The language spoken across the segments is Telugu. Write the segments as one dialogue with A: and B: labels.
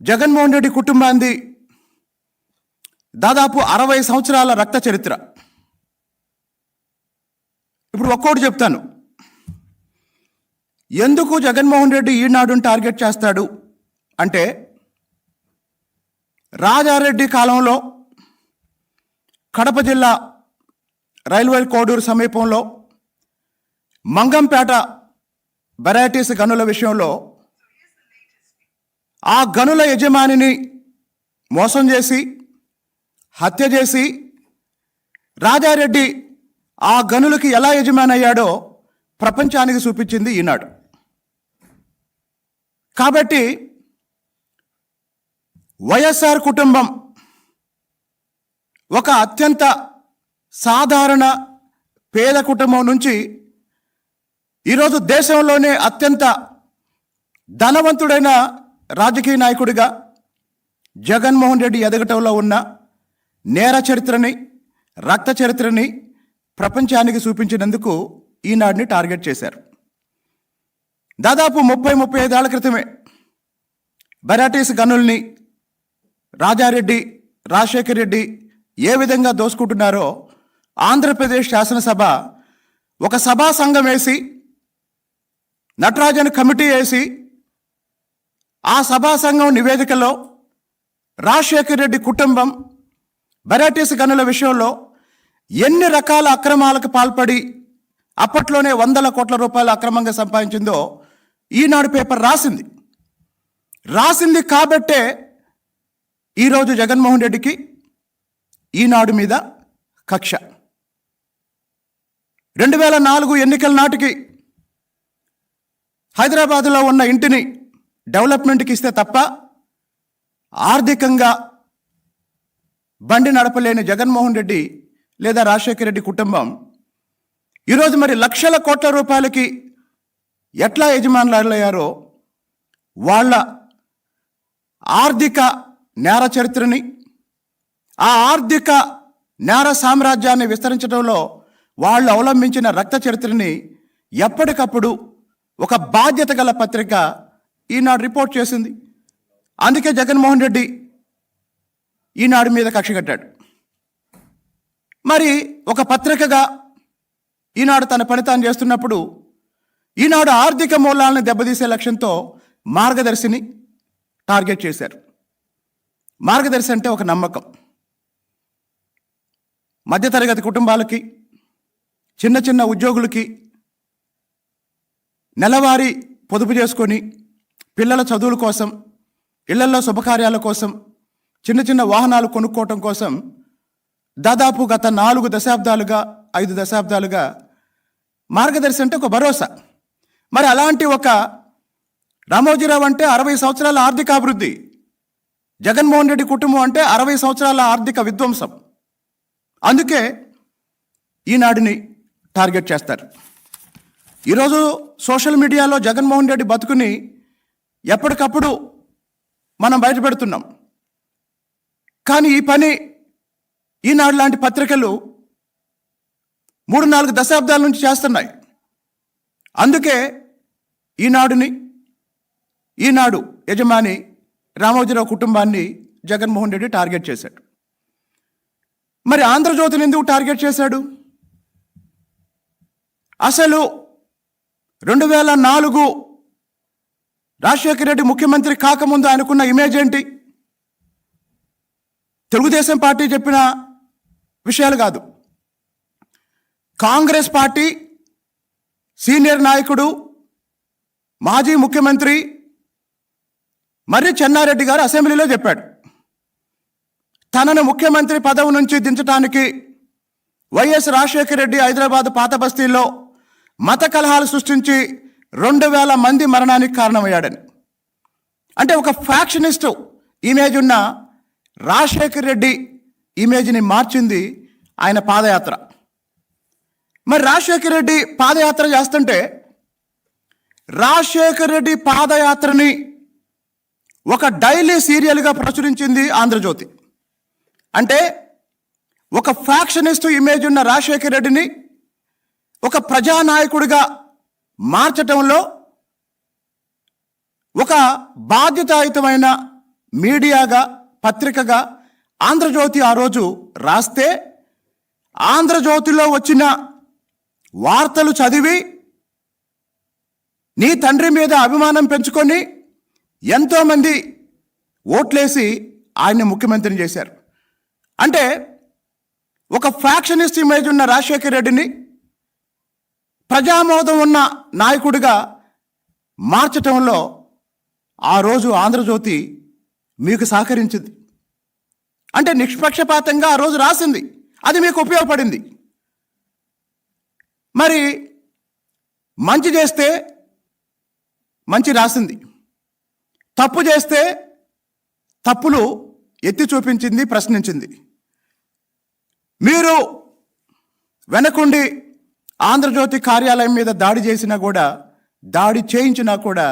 A: జగన్మోహన్ రెడ్డి కుటుంబాన్ని దాదాపు అరవై సంవత్సరాల రక్త చరిత్ర. ఇప్పుడు ఒక్కోటి చెప్తాను. ఎందుకు జగన్మోహన్ రెడ్డి ఈనాడును టార్గెట్ చేస్తాడు అంటే రాజారెడ్డి కాలంలో కడప జిల్లా రైల్వే కోడూరు సమీపంలో మంగంపేట వెరైటీస్ గనుల విషయంలో ఆ గనుల యజమానిని మోసం చేసి హత్య చేసి రాజారెడ్డి ఆ గనులకి ఎలా యజమాని అయ్యాడో ప్రపంచానికి చూపించింది ఈనాడు. కాబట్టి వైఎస్ఆర్ కుటుంబం ఒక అత్యంత సాధారణ పేద కుటుంబం నుంచి ఈరోజు దేశంలోనే అత్యంత ధనవంతుడైన రాజకీయ నాయకుడిగా జగన్మోహన్ రెడ్డి ఎదగటంలో ఉన్న నేర చరిత్రని రక్త చరిత్రని ప్రపంచానికి చూపించినందుకు ఈనాడిని టార్గెట్ చేశారు. దాదాపు ముప్పై ముప్పై ఐదేళ్ళ క్రితమే బెరాటీస్ గనుల్ని రాజారెడ్డి రాజశేఖర్ రెడ్డి ఏ విధంగా దోసుకుంటున్నారో ఆంధ్రప్రదేశ్ శాసనసభ ఒక సభా సంఘం వేసి నటరాజన్ కమిటీ వేసి ఆ సభా సంఘం నివేదికలో రాజశేఖర్ రెడ్డి కుటుంబం బెరాటీస్ గనుల విషయంలో ఎన్ని రకాల అక్రమాలకు పాల్పడి అప్పట్లోనే వందల కోట్ల రూపాయలు అక్రమంగా సంపాదించిందో ఈనాడు పేపర్ రాసింది. రాసింది కాబట్టే ఈరోజు జగన్మోహన్ రెడ్డికి ఈనాడు మీద కక్ష. రెండు వేల నాలుగు ఎన్నికల నాటికి హైదరాబాదులో ఉన్న ఇంటిని డెవలప్మెంట్కి ఇస్తే తప్ప ఆర్థికంగా బండి నడపలేని జగన్మోహన్ రెడ్డి లేదా రాజశేఖర రెడ్డి కుటుంబం ఈరోజు మరి లక్షల కోట్ల రూపాయలకి ఎట్లా యజమానులయ్యారో వాళ్ళ ఆర్థిక నేర చరిత్రని ఆ ఆర్థిక నేర సామ్రాజ్యాన్ని విస్తరించడంలో వాళ్ళు అవలంబించిన రక్త చరిత్రని ఎప్పటికప్పుడు ఒక బాధ్యత గల పత్రిక ఈనాడు రిపోర్ట్ చేసింది. అందుకే జగన్మోహన్ రెడ్డి ఈనాడు మీద కక్ష కట్టాడు. మరి ఒక పత్రికగా ఈనాడు తన పని తాను చేస్తున్నప్పుడు ఈనాడు ఆర్థిక మూలాలను దెబ్బతీసే లక్ష్యంతో మార్గదర్శిని టార్గెట్ చేశారు. మార్గదర్శి అంటే ఒక నమ్మకం. మధ్యతరగతి కుటుంబాలకి చిన్న చిన్న ఉద్యోగులకి నెలవారీ పొదుపు చేసుకొని పిల్లల చదువుల కోసం ఇళ్ళలో శుభకార్యాల కోసం చిన్న చిన్న వాహనాలు కొనుక్కోవటం కోసం దాదాపు గత నాలుగు దశాబ్దాలుగా ఐదు దశాబ్దాలుగా మార్గదర్శి అంటే ఒక భరోసా. మరి అలాంటి ఒక రామోజీరావు అంటే అరవై సంవత్సరాల ఆర్థిక అభివృద్ధి జగన్మోహన్ రెడ్డి కుటుంబం అంటే అరవై సంవత్సరాల ఆర్థిక విధ్వంసం. అందుకే ఈనాడిని టార్గెట్ చేస్తారు. ఈరోజు సోషల్ మీడియాలో జగన్మోహన్ రెడ్డి బతుకుని ఎప్పటికప్పుడు మనం బయటపెడుతున్నాం. కానీ ఈ పని ఈనాడు లాంటి పత్రికలు మూడు నాలుగు దశాబ్దాల నుంచి చేస్తున్నాయి. అందుకే ఈనాడుని ఈనాడు యజమాని రామోజీరావు కుటుంబాన్ని జగన్మోహన్ రెడ్డి టార్గెట్ చేశాడు. మరి ఆంధ్రజ్యోతిని ఎందుకు టార్గెట్ చేశాడు? అసలు రెండు వేల నాలుగు రాజశేఖర రెడ్డి ముఖ్యమంత్రి కాకముందు అనుకున్న ఇమేజ్ ఏంటి? తెలుగుదేశం పార్టీ చెప్పిన విషయాలు కాదు. కాంగ్రెస్ పార్టీ సీనియర్ నాయకుడు మాజీ ముఖ్యమంత్రి మర్రి చెన్నారెడ్డి గారు అసెంబ్లీలో చెప్పాడు. తనను ముఖ్యమంత్రి పదవి నుంచి దించడానికి వైఎస్ రాజశేఖర రెడ్డి హైదరాబాద్ పాత బస్తీల్లో మత కలహాలు సృష్టించి రెండు వేల మంది మరణానికి కారణమయ్యాడని. అంటే ఒక ఫ్యాక్షనిస్ట్ ఇమేజ్ ఉన్న రాజశేఖర్ రెడ్డి ఇమేజ్ని మార్చింది ఆయన పాదయాత్ర. మరి రాజశేఖర్ రెడ్డి పాదయాత్ర చేస్తుంటే రాజశేఖర్ రెడ్డి పాదయాత్రని ఒక డైలీ సీరియల్గా ప్రచురించింది ఆంధ్రజ్యోతి. అంటే ఒక ఫ్యాక్షనిస్ట్ ఇమేజ్ ఉన్న రాజశేఖర్ రెడ్డిని ఒక ప్రజానాయకుడిగా మార్చటంలో ఒక బాధ్యతాయుతమైన మీడియాగా పత్రికగా ఆంధ్రజ్యోతి ఆ రోజు రాస్తే ఆంధ్రజ్యోతిలో వచ్చిన వార్తలు చదివి నీ తండ్రి మీద అభిమానం పెంచుకొని ఎంతోమంది ఓట్లేసి ఆయన్ని ముఖ్యమంత్రిని చేశారు. అంటే ఒక ఫ్యాక్షనిస్ట్ ఇమేజ్ ఉన్న రాజశేఖర్ రెడ్డిని ప్రజామోదం ఉన్న నాయకుడిగా మార్చటంలో ఆ రోజు ఆంధ్రజ్యోతి మీకు సహకరించింది. అంటే నిష్పక్షపాతంగా ఆ రోజు రాసింది. అది మీకు ఉపయోగపడింది. మరి మంచి చేస్తే మంచి రాసింది. తప్పు చేస్తే తప్పులు ఎత్తి చూపించింది ప్రశ్నించింది. మీరు వెనకుండి ఆంధ్రజ్యోతి కార్యాలయం మీద దాడి చేసినా కూడా దాడి చేయించినా కూడా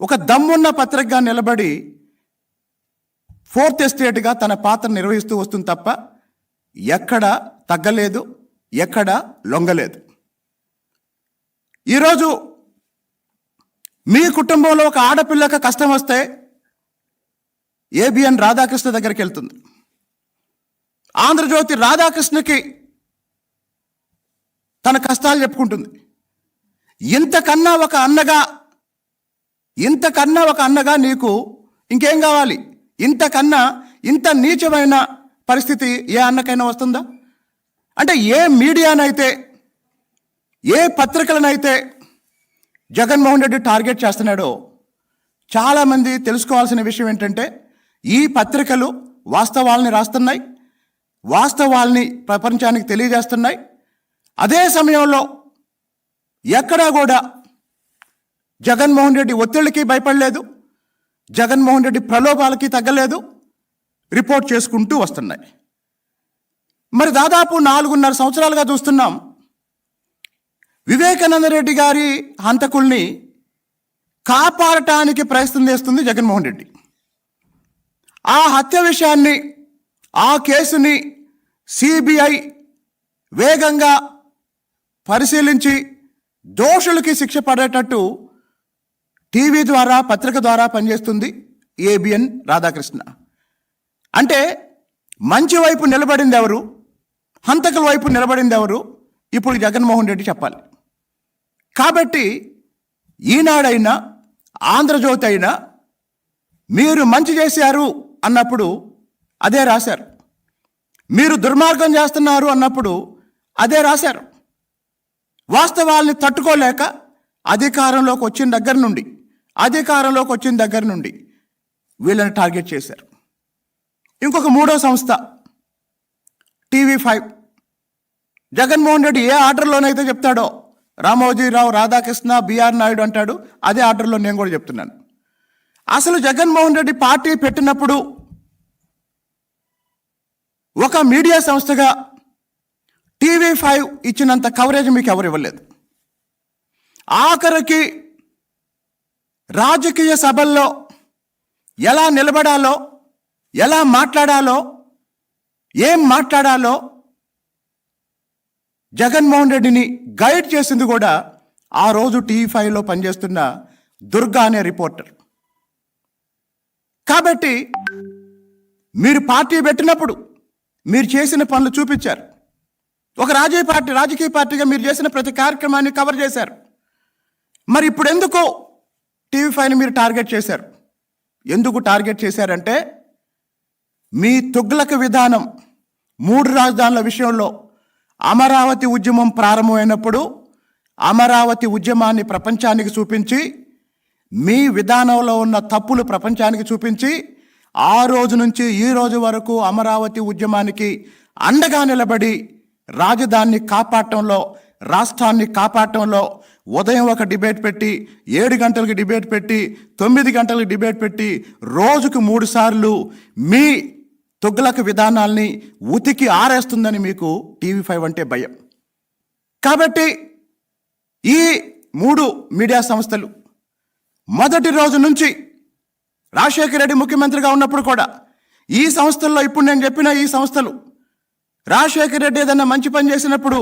A: ఒక దమ్మున్న పత్రికగా నిలబడి ఫోర్త్ ఎస్టేట్గా తన పాత్ర నిర్వహిస్తూ వస్తుంది తప్ప ఎక్కడ తగ్గలేదు ఎక్కడ లొంగలేదు. ఈరోజు మీ కుటుంబంలో ఒక ఆడపిల్లకి కష్టం వస్తే ఏబిఎన్ రాధాకృష్ణ దగ్గరికి వెళ్తుంది. ఆంధ్రజ్యోతి రాధాకృష్ణకి తన కష్టాలు చెప్పుకుంటుంది. ఇంతకన్నా ఒక అన్నగా ఇంతకన్నా ఒక అన్నగా నీకు ఇంకేం కావాలి? ఇంతకన్నా ఇంత నీచమైన పరిస్థితి ఏ అన్నకైనా వస్తుందా? అంటే ఏ మీడియానైతే ఏ పత్రికలనైతే జగన్మోహన్ రెడ్డి టార్గెట్ చేస్తున్నాడో చాలామంది తెలుసుకోవాల్సిన విషయం ఏంటంటే ఈ పత్రికలు వాస్తవాల్ని రాస్తున్నాయి వాస్తవాల్ని ప్రపంచానికి తెలియజేస్తున్నాయి అదే సమయంలో ఎక్కడా కూడా జగన్మోహన్ రెడ్డి ఒత్తిళ్ళకి భయపడలేదు జగన్మోహన్ రెడ్డి ప్రలోభాలకి తగ్గలేదు రిపోర్ట్ చేసుకుంటూ వస్తున్నాయి. మరి దాదాపు నాలుగున్నర సంవత్సరాలుగా చూస్తున్నాం. వివేకానంద రెడ్డి గారి హంతకుల్ని కాపాడటానికి ప్రయత్నం చేస్తుంది జగన్మోహన్ రెడ్డి. ఆ హత్య విషయాన్ని ఆ కేసుని సిబిఐ వేగంగా పరిశీలించి దోషులకి శిక్ష పడేటట్టు టీవీ ద్వారా పత్రిక ద్వారా పనిచేస్తుంది ఏబిఎన్ రాధాకృష్ణ. అంటే మంచి వైపు నిలబడింది ఎవరు? హంతకుల వైపు నిలబడింది ఎవరు? ఇప్పుడు జగన్మోహన్ రెడ్డి చెప్పాలి. కాబట్టి ఈనాడైనా ఆంధ్రజ్యోతి అయినా మీరు మంచి చేశారు అన్నప్పుడు అదే రాశారు. మీరు దుర్మార్గం చేస్తున్నారు అన్నప్పుడు అదే రాశారు. వాస్తవాల్ని తట్టుకోలేక అధికారంలోకి వచ్చిన దగ్గర నుండి అధికారంలోకి వచ్చిన దగ్గర నుండి వీళ్ళని టార్గెట్ చేశారు. ఇంకొక మూడో సంస్థ టీవీ ఫైవ్. జగన్మోహన్ రెడ్డి ఏ ఆర్డర్లోనైతే చెప్తాడో రామోజీరావు రాధాకృష్ణ బీఆర్ నాయుడు అంటాడు అదే ఆర్డర్లో నేను కూడా చెప్తున్నాను. అసలు జగన్మోహన్ రెడ్డి పార్టీ పెట్టినప్పుడు ఒక మీడియా సంస్థగా టీవీ ఫైవ్ ఇచ్చినంత కవరేజ్ మీకు ఎవరు ఇవ్వలేదు. ఆఖరికి రాజకీయ సభల్లో ఎలా నిలబడాలో ఎలా మాట్లాడాలో ఏం మాట్లాడాలో జగన్మోహన్ రెడ్డిని గైడ్ చేసింది కూడా ఆ రోజు టీవీ ఫైవ్లో పనిచేస్తున్న దుర్గా అనే రిపోర్టర్ కాబట్టి మీరు పార్టీ పెట్టినప్పుడు మీరు చేసిన పనులు చూపించారు. ఒక రాజకీయ పార్టీ రాజకీయ పార్టీగా మీరు చేసిన ప్రతి కార్యక్రమాన్ని కవర్ చేశారు. మరి ఇప్పుడు ఎందుకు టీవీ ఫైవ్ని మీరు టార్గెట్ చేశారు? ఎందుకు టార్గెట్ చేశారంటే మీ తుగ్లక విధానం మూడు రాజధానుల విషయంలో అమరావతి ఉద్యమం ప్రారంభమైనప్పుడు అమరావతి ఉద్యమాన్ని ప్రపంచానికి చూపించి మీ విధానంలో ఉన్న తప్పులు ప్రపంచానికి చూపించి ఆ రోజు నుంచి ఈ రోజు వరకు అమరావతి ఉద్యమానికి అండగా నిలబడి రాజధానిని కాపాడటంలో రాష్ట్రాన్ని కాపాడటంలో ఉదయం ఒక డిబేట్ పెట్టి ఏడు గంటలకి డిబేట్ పెట్టి తొమ్మిది గంటలకి డిబేట్ పెట్టి రోజుకు మూడు సార్లు మీ తొగ్గులక విధానాల్ని ఉతికి ఆరేస్తుందని మీకు టీవీ ఫైవ్ అంటే భయం. కాబట్టి ఈ మూడు మీడియా సంస్థలు మొదటి రోజు నుంచి రాజశేఖర రెడ్డి ముఖ్యమంత్రిగా ఉన్నప్పుడు కూడా ఈ సంస్థల్లో ఇప్పుడు నేను చెప్పిన ఈ సంస్థలు రాజశేఖర్ రెడ్డి ఏదైనా మంచి పని చేసినప్పుడు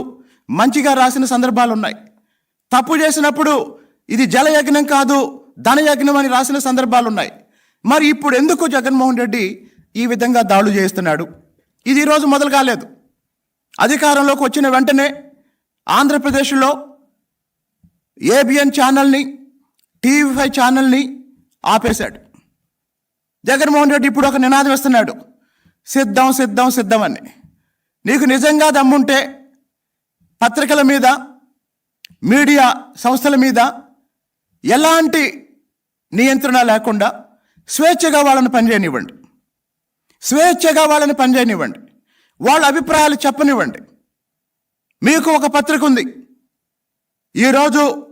A: మంచిగా రాసిన సందర్భాలు ఉన్నాయి తప్పు చేసినప్పుడు ఇది జలయజ్ఞం కాదు ధనయజ్ఞం అని రాసిన సందర్భాలు ఉన్నాయి మరి ఇప్పుడు ఎందుకు జగన్మోహన్ రెడ్డి ఈ విధంగా దాడులు చేస్తున్నాడు? ఇది ఈరోజు మొదలు కాలేదు. అధికారంలోకి వచ్చిన వెంటనే ఆంధ్రప్రదేశ్లో ఏబిఎన్ ఛానల్ని టీవీ ఫైవ్ ఛానల్ని ఆపేశాడు. జగన్మోహన్ రెడ్డి ఇప్పుడు ఒక నినాదం ఇస్తున్నాడు సిద్ధం సిద్ధం సిద్ధం అని. నీకు నిజంగా దమ్ముంటే పత్రికల మీద మీడియా సంస్థల మీద ఎలాంటి నియంత్రణ లేకుండా స్వేచ్ఛగా వాళ్ళని పనిచేయనివ్వండి. స్వేచ్ఛగా వాళ్ళని పనిచేయనివ్వండి. వాళ్ళ అభిప్రాయాలు చెప్పనివ్వండి. మీకు ఒక పత్రిక ఉంది. ఈరోజు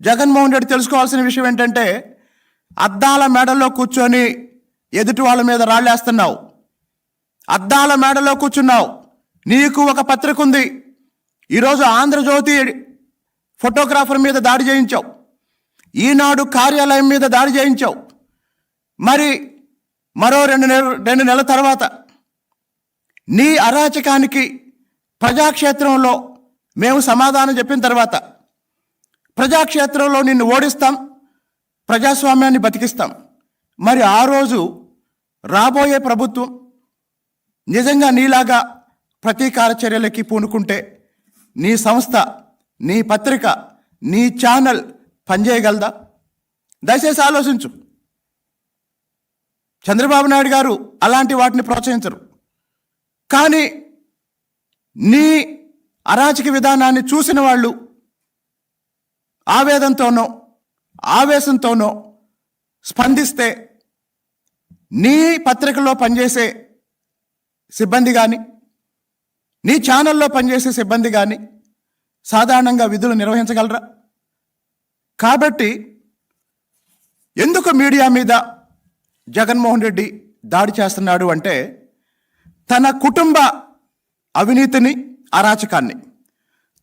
A: జగన్మోహన్ రెడ్డి తెలుసుకోవాల్సిన విషయం ఏంటంటే అద్దాల మేడలో కూర్చొని ఎదుటి వాళ్ళ మీద రాళ్ళేస్తున్నావు. అద్దాల మేడలో కూర్చున్నావు. నీకు ఒక పత్రిక ఉంది ఈరోజు ఆంధ్రజ్యోతి ఫోటోగ్రాఫర్ మీద దాడి చేయించావు. ఈనాడు కార్యాలయం మీద దాడి చేయించావు. మరి మరో రెండు నెల రెండు నెలల తర్వాత నీ అరాచకానికి ప్రజాక్షేత్రంలో మేము సమాధానం చెప్పిన తర్వాత ప్రజాక్షేత్రంలో నిన్ను ఓడిస్తాం ప్రజాస్వామ్యాన్ని బతికిస్తాం. మరి ఆ రోజు రాబోయే ప్రభుత్వం నిజంగా నీలాగా ప్రతీకార చర్యలకి పూనుకుంటే నీ సంస్థ నీ పత్రిక నీ ఛానల్ పనిచేయగలదా? దయచేసి ఆలోచించు. చంద్రబాబు నాయుడు గారు అలాంటి వాటిని ప్రోత్సహించరు. కానీ నీ అరాచక విధానాన్ని చూసిన వాళ్ళు ఆవేదంతోనో ఆవేశంతోనో స్పందిస్తే నీ పత్రికలో పనిచేసే సిబ్బంది కానీ నీ ఛానల్లో పనిచేసే సిబ్బంది కానీ సాధారణంగా విధులు నిర్వహించగలరా? కాబట్టి ఎందుకు మీడియా మీద జగన్మోహన్ రెడ్డి దాడి చేస్తున్నాడు అంటే తన కుటుంబ అవినీతిని అరాచకాన్ని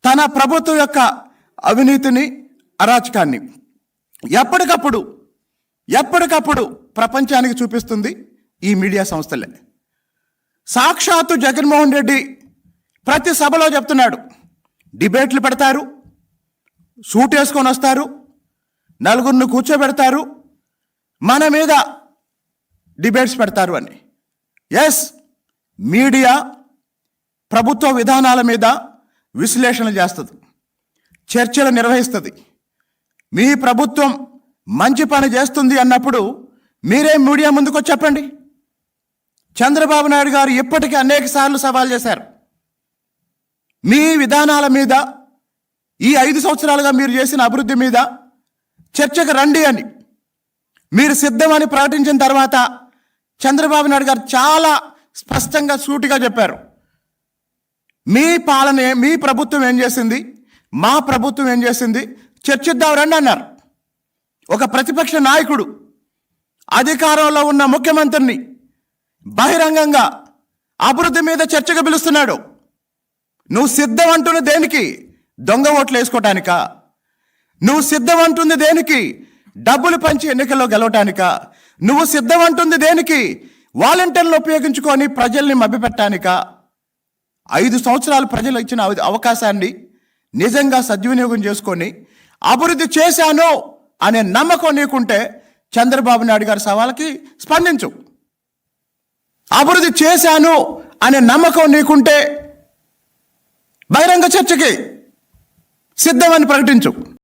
A: తన ప్రభుత్వం యొక్క అవినీతిని అరాచకాన్ని ఎప్పటికప్పుడు ఎప్పటికప్పుడు ప్రపంచానికి చూపిస్తుంది ఈ మీడియా సంస్థలే. సాక్షాత్తు జగన్మోహన్ రెడ్డి ప్రతి సభలో చెప్తున్నాడు. డిబేట్లు పెడతారు సూట్ వేసుకొని వస్తారు నలుగురిని కూర్చోబెడతారు మన మీద డిబేట్స్ పెడతారు అని. ఎస్ మీడియా ప్రభుత్వ విధానాల మీద విశ్లేషణ చేస్తుంది చర్చలు నిర్వహిస్తుంది. మీ ప్రభుత్వం మంచి పని చేస్తుంది అన్నప్పుడు మీరే మీడియా ముందుకు చెప్పండి. చంద్రబాబు నాయుడు గారు ఇప్పటికీ అనేక సార్లు సవాల్ చేశారు. మీ విధానాల మీద ఈ ఐదు సంవత్సరాలుగా మీరు చేసిన అభివృద్ధి మీద చర్చకు రండి అని మీరు సిద్ధమని ప్రకటించిన తర్వాత చంద్రబాబు నాయుడు గారు చాలా స్పష్టంగా సూటిగా చెప్పారు. మీ పాలన మీ ప్రభుత్వం ఏం చేసింది? మా ప్రభుత్వం ఏం చేసింది? చర్చిద్దాం రండి అన్నారు. ఒక ప్రతిపక్ష నాయకుడు అధికారంలో ఉన్న ముఖ్యమంత్రిని బహిరంగంగా అభివృద్ధి మీద చర్చకు పిలుస్తున్నాడు. నువ్వు సిద్ధం అంటున్న దేనికి? దొంగ ఓట్లు వేసుకోవటానికా నువ్వు సిద్ధం అంటుంది దేనికి? డబ్బులు పంచి ఎన్నికల్లో గెలవటానికా? నువ్వు సిద్ధం అంటుంది దేనికి? వాలంటీర్లు ఉపయోగించుకొని ప్రజల్ని మభ్యపెట్టానిక ఐదు సంవత్సరాలు ప్రజలు ఇచ్చిన అవకాశాన్ని నిజంగా సద్వినియోగం చేసుకొని అభివృద్ధి చేశాను అనే నమ్మకం నీకుంటే చంద్రబాబు నాయుడు గారి సవాళ్ళకి స్పందించు. అభివృద్ధి చేశాను అనే నమ్మకం నీకుంటే బహిరంగ చర్చకి సిద్ధమని ప్రకటించు.